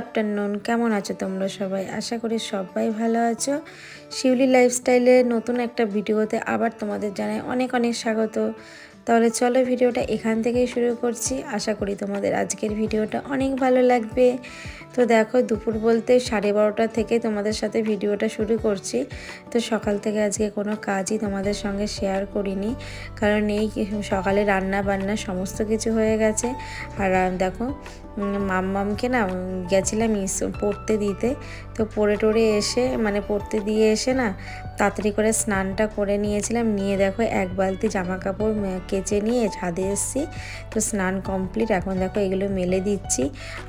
Afternoon কেমন আছো তোমরা সবাই? আশা করি সবাই ভালো আছো। শিউলি লাইফস্টাইলের নতুন একটা ভিডিওতে আবার তোমাদের জানাই অনেক অনেক স্বাগত। তাহলে চলো ভিডিওটা এখান থেকেই শুরু করছি। আশা করি তোমাদের আজকের ভিডিওটা অনেক ভালো লাগবে। তো দেখো, দুপুর বলতে সাড়ে বারোটা থেকে তোমাদের সাথে ভিডিওটা শুরু করছি। তো সকাল থেকে আজকে কোনো কাজই তোমাদের সঙ্গে শেয়ার করিনি। কারণ এই সকালে রান্না বান্না সমস্ত কিছু হয়ে গেছে। আর দেখো মাম্মামকে না গেছিলাম পড়তে দিতে। তো পড়ে টড়ে এসে মানে পড়তে দিয়ে এসে না, তাড়াতাড়ি করে স্নানটা করে নিয়েছিলাম। নিয়ে দেখো এক বালতি জামা কাপড় কেচে নিয়ে ছাদে এসেছি। তো স্নান কমপ্লিট। এখন দেখো এগুলো মেলে দিচ্ছি।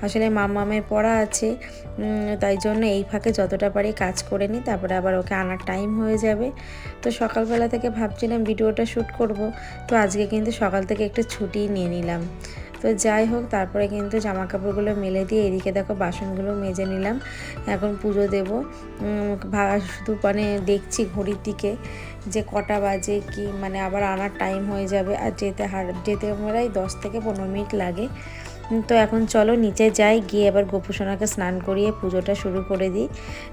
আসলে মাম্মামের পড়া আছে। তাই জন্য এই ফাঁকে যতটা পারি কাজ করে নিই। তারপরে আবার ওকে আনার টাইম হয়ে যাবে। তো সকালবেলা থেকে ভাবছিলাম ভিডিওটা শ্যুট করব। তো আজকে কিন্তু সকাল থেকে একটু ছুটি নিয়ে নিলাম। তো যাই হোক, তারপরে কিন্তু জামা কাপড়গুলো মেলে দিয়ে এদিকে দেখো বাসনগুলো মেজে নিলাম। এখন পুজো দেব। শুধু মানে দেখছি ঘড়ির দিকে যে কটা বাজে কি মানে আবার আনার টাইম হয়ে যাবে। আর যেতে হার, যেতে প্রায় দশ থেকে পনেরো মিনিট লাগে। তো এখন চলো নিচে যাই, গিয়ে এবার গোপুসোনাকে স্নান করিয়ে পুজোটা শুরু করে দিই।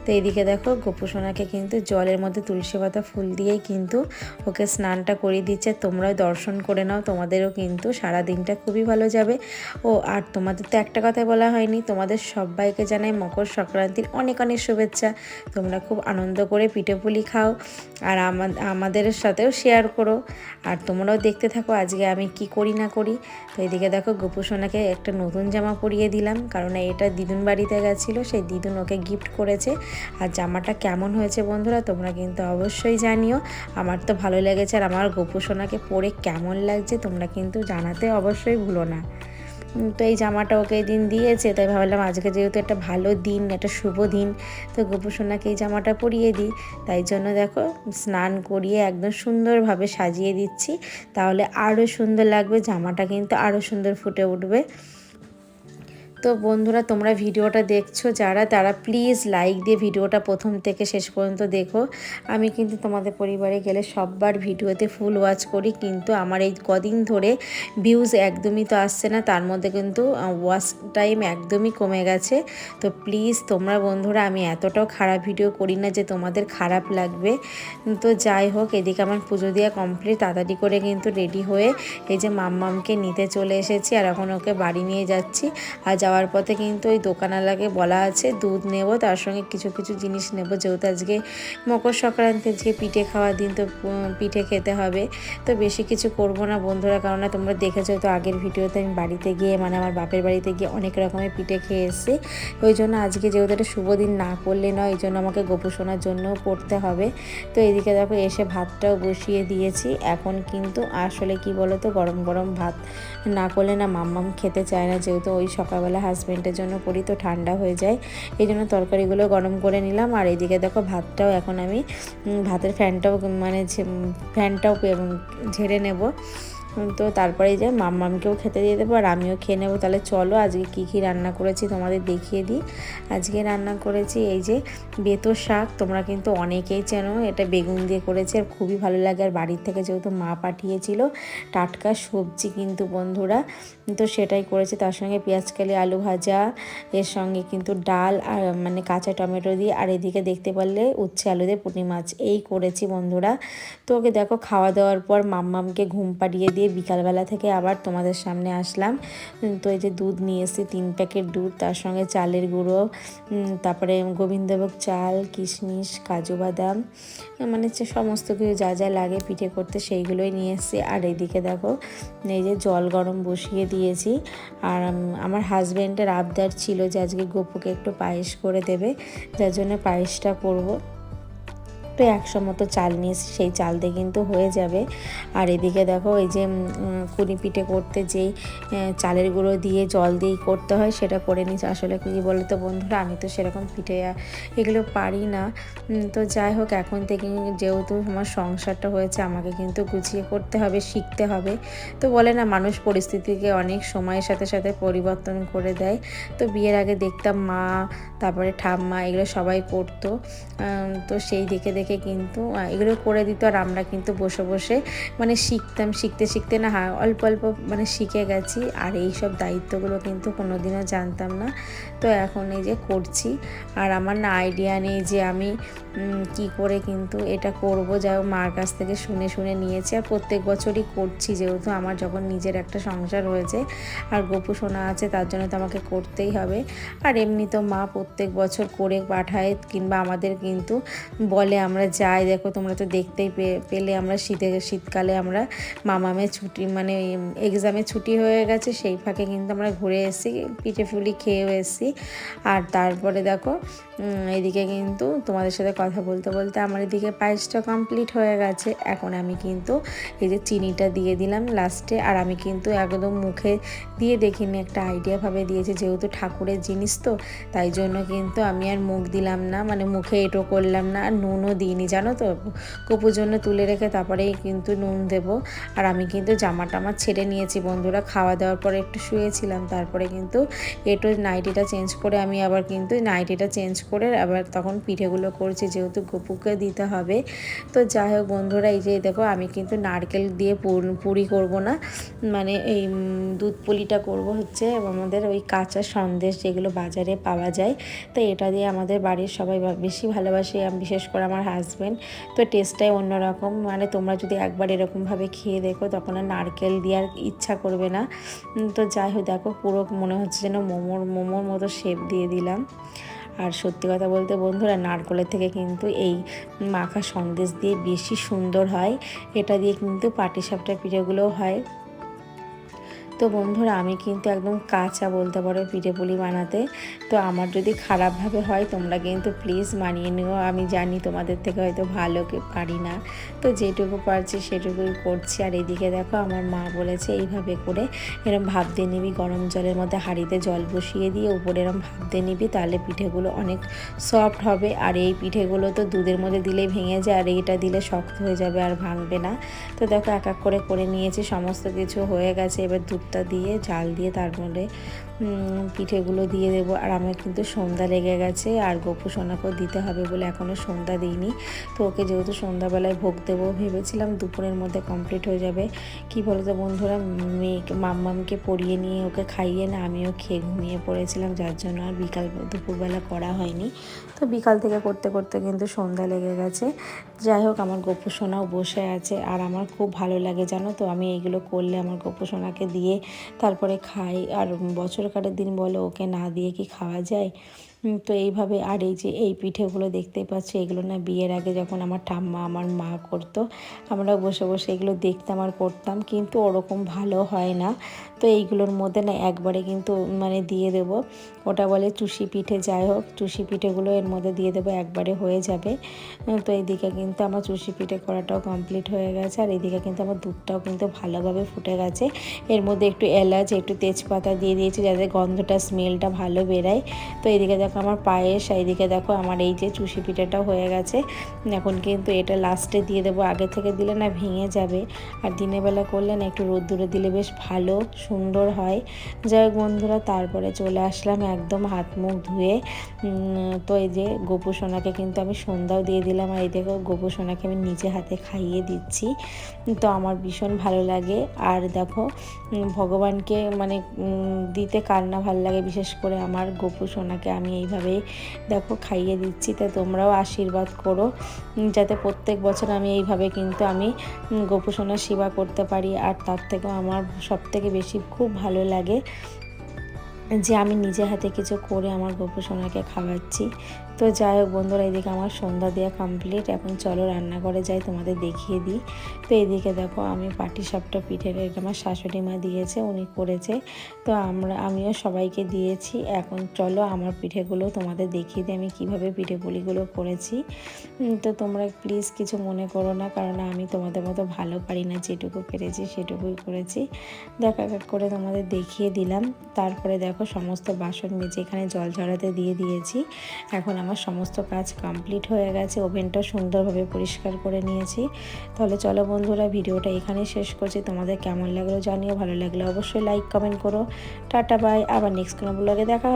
তো এইদিকে দেখো গোপুসোনাকে কিন্তু জলের মধ্যে তুলসী পাতা ফুল দিয়েই কিন্তু ওকে স্নানটা করিয়ে দিচ্ছে। তোমরাও দর্শন করে নাও, তোমাদেরও কিন্তু সারা দিনটা খুবই ভালো যাবে। ও, আর তোমাদের তো একটা কথা বলা হয়নি, তোমাদের সবাইকে জানাই মকর সংক্রান্তির অনেক অনেক শুভেচ্ছা। তোমরা খুব আনন্দ করে পিঠে পুলি খাও আর আমাদের সাথেও শেয়ার করো। আর তোমরাও দেখতে থাকো আজকে আমি কি করি না করি। তো এদিকে দেখো গোপুসোনাকে একটা নতুন জামা পরিয়ে দিলাম। কারণ এটা দিদুন বাড়িতে গেছিল সেই দিদুন ওকে গিফট করেছে। আর জামাটা কেমন হয়েছে বন্ধুরা, তোমরা কিন্তু অবশ্যই জানিও। আমার তো ভালো লেগেছে আর আমার গোপুসোনাকে পরে কেমন লাগছে তোমরা কিন্তু জানাতে অবশ্যই ভুলো না। তো এই জামাটা ওকে এই দিন দিয়েছে, তাই ভাবলাম আজকে যেহেতু একটা ভালো দিন, একটা শুভ দিন, তো গোপুসোনাকে এই জামাটা পরিয়ে দিই। তাই জন্য দেখো, স্নান করিয়ে একদম সুন্দরভাবে সাজিয়ে দিচ্ছি, তাহলে আরও সুন্দর লাগবে, জামাটা কিন্তু আরও সুন্দর ফুটে উঠবে। তো বন্ধুরা, তোমরা ভিডিওটা দেখছ যারা, তারা প্লিজ লাইক দিয়ে ভিডিওটা প্রথম থেকে শেষ পর্যন্ত দেখো। আমি কিন্তু তোমাদের পরিবারে গেলে সববার ভিডিওতে ফুল ওয়াচ করি, কিন্তু আমার এই কদিন ধরে ভিউজ একদমই তো আসছে না, তার মধ্যে কিন্তু ওয়াচ টাইম একদমই কমে গেছে। তো প্লিজ তোমরা বন্ধুরা, আমি এতটাও খারাপ ভিডিও করি না যে তোমাদের খারাপ লাগবে। তো যাই হোক, এদিকে আমার পুজো দেওয়া কমপ্লিট তাড়াতাড়ি করে কিন্তু রেডি হয়ে এই যে মাম্মামকে নিতে চলে এসেছি, আর এখন ওকে বাড়ি নিয়ে যাচ্ছি। আর যাওয়ার পথে কিন্তু ওই দোকানওয়ালাকে বলা আছে, দুধ নেব, তার সঙ্গে কিছু কিছু জিনিস নেব, যেহেতু আজকে মকর সংক্রান্তি আজকে পিঠে খাওয়ার দিন তো পিঠে খেতে হবে, তো বেশি কিছু করব না বন্ধুরা কারণ তোমরা দেখেছ তো আগের ভিডিওতে আমি বাড়িতে গিয়ে মানে আমার বাপের বাড়িতে গিয়ে অনেক রকমের পিঠে খেয়ে এসেছি, ওই জন্য আজকে যেহেতু একটা শুভ দিন না করলে নয়, ওই জন্য আমাকে গোপু শোনার জন্যও পড়তে হবে, তো এদিকে দেখো এসে ভাতটাও বসিয়ে দিয়েছি, এখন কিন্তু আসলে কি বলো তো গরম গরম ভাত না করলে না মাম্মাম খেতে চায় না, যেহেতু ওই সকালবেলা হাজব্যান্ডের জন্য করি তো ঠান্ডা হয়ে যায়। এই জন্য তরকারিগুলো গরম করে নিলাম। আর এদিকে দেখো ভাতটাও এখন আমি ভাতের ফ্যানটাও মানে ফ্যানটাও ঝেড়ে নেব। তো তারপরে যে মাম্মামকেও খেতে দিয়ে দেবো আর আমিও খেয়ে নেব। তাহলে চলো আজকে কী কী রান্না করেছি তোমাদের দেখিয়ে দিই। আজকে রান্না করেছি এই যে বেতো শাক, তোমরা কিন্তু অনেকেই চেনো, এটা বেগুন দিয়ে করেছে আর খুবই ভালো লাগে। আর বাড়ির থেকে যেহেতু মা পাঠিয়েছিল টাটকা সবজি কিন্তু বন্ধুরা, তো সেটাই করেছি। তার সঙ্গে পেঁয়াজকালি আলু ভাজা, এর সঙ্গে কিন্তু ডাল আর মানে কাঁচা টমেটো দিয়ে, আর এদিকে দেখতে পারলে উচ্ছে আলু দিয়ে পুঁটি মাছ, এই করেছি বন্ধুরা। তো ওকে দেখো খাওয়া দাওয়ার পর মাম্মামকে ঘুম পাড়িয়ে দিয়ে দিয়ে বিকালবেলা থেকে আবার তোমাদের সামনে আসলাম। তো এই যে দুধ নিয়ে এসেছি, তিন প্যাকেট দুধ, তার সঙ্গে চালের গুঁড়ো তারপরে গোবিন্দভোগ চাল, কিশমিশ, কাজু বাদাম মানে সমস্ত কিছু যা যা লাগে পিঠে করতে সেইগুলোই নিয়ে এসেছি। আর এদিকে দেখো, এই যে জল গরম বসিয়ে দিয়েছি। আর আমার হাজব্যান্ডের আবদার ছিল যে আজকে গোপুকে একটু পায়েস করে দেবে, যার জন্য পায়েসটা করব। একশো মতো চাল নিয়েছি, সেই চাল দিয়ে কিন্তু হয়ে যাবে। আর এদিকে দেখো এই যে কুনি পিঠে করতে যেই চালের গুঁড়ো দিয়ে জল দিয়েই করতে হয়, সেটা করে নিচ্ছি আসলে কী বলো তো বন্ধুরা, আমি তো সেরকম পিঠে এগুলো পারি না। তো যাই হোক, এখন থেকে যেহেতু আমার সংসারটা হয়েছে, আমাকে কিন্তু গুছিয়ে করতে হবে, শিখতে হবে। তো বলে না, মানুষ পরিস্থিতিকে অনেক সময়ের সাথে সাথে পরিবর্তন করে দেয়। তো বিয়ের আগে দেখতাম মা, তারপরে ঠাম্মা, এগুলো সবাই করতো। তো সেই দেখে দেখে দেখে কিন্তু এগুলো করে দিত আর আমরা কিন্তু বসে বসে মানে শিখতাম, শিখতে শিখতে না হা- অল্প অল্প মানে শিখে গেছি। আর এই সব দায়িত্বগুলো কিন্তু কোনোদিনও জানতাম না। তো এখন এই যে করছি। আর আমার না আইডিয়া নেই যে আমি কি করে কিন্তু এটা করব। হোক, মার কাছ থেকে শুনে শুনে নিয়েছি। আর প্রত্যেক বছরই করছি যেহেতু আমার যখন নিজের একটা সংসার হয়েছে। আর গোপু সোনা আছে, তার জন্য তো আমাকে করতেই হবে। আর এমনি তো মা প্রত্যেক বছর করে পাঠায় কিংবা আমাদের কিন্তু বলে আমরা যাই, দেখো তোমরা তো দেখতেই পেলে আমরা শীতে, শীতকালে আমরা মামামে ছুটি মানে এক্সামে ছুটি হয়ে গেছে, সেই ফাঁকে কিন্তু আমরা ঘুরে এসেছি, পিঠে ফুলি খেয়েও এসেছি। আর তারপরে দেখো এদিকে কিন্তু তোমাদের সাথে কথা বলতে বলতে আমার এদিকে পায়েসটা কমপ্লিট হয়ে গেছে। এখন আমি কিন্তু এই যে চিনিটা দিয়ে দিলাম লাস্টে আর আমি কিন্তু একদম মুখে দিয়ে দেখিনি, একটা আইডিয়া ভাবে দিয়েছে, যেহেতু ঠাকুরের জিনিস তো, তাই জন্য কিন্তু আমি আর মুখ দিলাম না মানে মুখে এটো করলাম না, আর নুনও দিইনি, জানো তো? কপুর জন্য তুলে রেখে তারপরেই কিন্তু নুন দেব। আর আমি কিন্তু জামা টামা ছেড়ে নিয়েছি বন্ধুরা, খাওয়া দাওয়ার পরে একটু শুয়েছিলাম, তারপরে কিন্তু এটো নাইটিটা চেঞ্জ করে আমি আবার কিন্তু নাইটিটা চেঞ্জ করে আবার তখন পিঠেগুলো করছি, যেহেতু গপুকে দিতে হবে। তো যাই হোক বন্ধুরা, এই যে দেখো, আমি কিন্তু নারকেল দিয়ে পুরি করব না মানে এই দুধ পুলিটা করব হচ্ছে আমাদের ওই কাঁচা সন্দেশ যেগুলো বাজারে পাওয়া যায়, তো এটা দিয়ে আমাদের বাড়ির সবাই বেশি ভালোবাসে বিশেষ করে আমার হাজব্যান্ড তো টেস্টটাই অন্যরকম মানে তোমরা যদি একবার এরকমভাবে খেয়ে দেখো, তখন আর নারকেল দেওয়ার ইচ্ছা করবে না। তো যাই হোক, দেখো পুরো মনে হচ্ছে যেন মোমোর মোমোর মতো শেপ দিয়ে দিলাম। আর সত্যি কথা বলতে বন্ধুরা, নারকলের থেকে কিন্তু এই মাখা সন্দেশ দিয়ে বেশি সুন্দর হয়। এটা দিয়ে কিন্তু পাটিসাপটা পিঠেগুলোও হয়। তো বন্ধুরা, আমি কিন্তু একদম কাঁচা বলতে পারো, পিঠে পুলি বানাতে। তো আমার যদি খারাপভাবে হয়, তোমরা কিন্তু প্লিজ মানিয়ে নিও। আমি জানি তোমাদের থেকে হয়তো ভালো পারি না। তো যেটুকু পারছি সেটুকুই করছি। আর এদিকে দেখো, আমার মা বলেছে এইভাবে করে এরম ভাপ দিয়ে নিবি, গরম জলের মধ্যে হাঁড়িতে জল বসিয়ে দিয়ে উপরে এরম ভাপ দিয়ে নিবি, তাহলে পিঠেগুলো অনেক সফট হবে। আর এই পিঠেগুলো তো দুধের মধ্যে দিলেই ভেঙে যায়, আর এইটা দিলে শক্ত হয়ে যাবে আর ভাঙবে না। তো দেখো, এক এক করে করে নিয়েছি, সমস্ত কিছু হয়ে গেছে। এবার দুধটা দিয়ে জাল দিয়ে তারপরে উম, পিঠেগুলো দিয়ে দেবো। আর আমার কিন্তু সন্ধ্যা লেগে গেছে, আর গোপু সোনাকেও দিতে হবে বলে এখনও সন্ধ্যা দিইনি। তো ওকে যেহেতু সন্ধ্যাবেলায় ভোগ দেবো, ভেবেছিলাম দুপুরের মধ্যে কমপ্লিট হয়ে যাবে। কি বলতো বন্ধুরা, মেয়েকে, মাম্মামকে পরিয়ে নিয়ে ওকে খাইয়ে না, আমিও খেয়ে ঘুমিয়ে পড়েছিলাম, যার জন্য আর বিকাল, দুপুরবেলা করা হয়নি। তো বিকাল থেকে করতে করতে কিন্তু সন্ধ্যা লেগে গেছে। যাই হোক, আমার গোপু সোনাও বসে আছে, আর আমার খুব ভালো লাগে, জানো তো? আমি এইগুলো করলে আমার গোপু সোনাকে দিয়ে তারপরে খাই, আর বছর কাটের দিন বলে ওকে না দিয়ে কি খাওয়া যায় উম, তো এইভাবে আর এই যে এই পিঠেগুলো দেখতেই পাচ্ছি, এগুলো না বিয়ের আগে যখন আমার ঠাম্মা আমার মা করতো, আমরা বসে বসে এগুলো দেখতাম আর করতাম, কিন্তু ওরকম ভালো হয় না। তো এইগুলোর মধ্যে না একবারে কিন্তু মানে দিয়ে দেব, ওটা বলে চুষি পিঠে, যাই হোক, চুষি পিঠেগুলো এর মধ্যে দিয়ে দেবো, একবারে হয়ে যাবে। তো এইদিকে কিন্তু আমার চুষি পিঠে করাটাও কমপ্লিট হয়ে গেছে, আর এইদিকে কিন্তু আমার দুধটাও কিন্তু ভালোভাবে ফুটে গেছে। এর মধ্যে একটু এলাচ, একটু তেজপাতা দিয়ে দিয়েছি, যাতে গন্ধটা স্মেলটা ভালো বেরায়। তো এইদিকে দেখো আমার পায়েস এইদিকে দেখো আমার এই যে চুষি পিঠেটাও হয়ে গেছে। এখন কিন্তু এটা লাস্টে দিয়ে দেবো। আগে থেকে দিলে না ভেঙে যাবে। আর দিনের বেলা করলে না একটু রোদ্দুরে দিলে বেশ ভালো, সুন্দর হয়। যাই হোক বন্ধুরা, তারপরে চলে আসলাম একদম হাত মুখ ধুয়ে। তো এই যে গোপু সোনাকে কিন্তু আমি সন্ধ্যাও দিয়ে দিলাম। আর এই দেখো গোপু সোনাকে আমি নিজে হাতে খাইয়ে দিচ্ছি। তো আমার ভীষণ ভালো লাগে। আর দেখো ভগবানকে মানে দিতে কার না ভালো লাগে? বিশেষ করে আমার গোপু সোনাকে আমি এইভাবেই দেখো খাইয়ে দিচ্ছি, তা তোমরাও আশীর্বাদ করো। যাতে প্রত্যেক বছর আমি এইভাবে কিন্তু আমি গোপুসোনার সেবা করতে পারি, আর তার থেকেও আমার সব থেকে বেশি খুব ভালো লাগে যে আমি নিজে হাতে কিছু করে আমার গোপুসোনাকে খাওয়াচ্ছি। তো যাই হোক বন্ধুরা, এদিকে আমার সন্ধ্যা দেওয়া কমপ্লিট এখন চলো রান্নাঘরে যাই, তোমাদের দেখিয়ে দিই। তো এদিকে দেখো, আমি পাটি সাপটা পিঠের এটা আমার শাশুড়ি মা দিয়েছে, উনি করেছে। তো আমরা, আমিও সবাইকে দিয়েছি। এখন চলো আমার পিঠেগুলো তোমাদের দেখিয়ে দিই, আমি কীভাবে পিঠে পুলিগুলো করেছি তো তোমরা প্লিজ কিছু মনে করো না, কারণ আমি তোমাদের মতো ভালো পারি না, যেটুকু পেরেছি সেটুকুই করেছি। দেখ, এক এক করে তোমাদের দেখিয়ে দিলাম। তারপরে দেখো, সমস্ত বাসন মেজে এখানে জল ঝরাতে দিয়ে দিয়েছি। এখন আমার সমস্ত কাজ কমপ্লিট হয়ে গেছে ওভেনটা সুন্দরভাবে পরিষ্কার করে নিয়েছি। তাহলে চলো বন্ধুরা, ভিডিওটা এখানেই শেষ করছি। তোমাদের কেমন লাগল জানিও, ভালো লাগলে অবশ্যই লাইক কমেন্ট করো। টাটা বাই আবার নেক্সট কোনো ব্লগে দেখা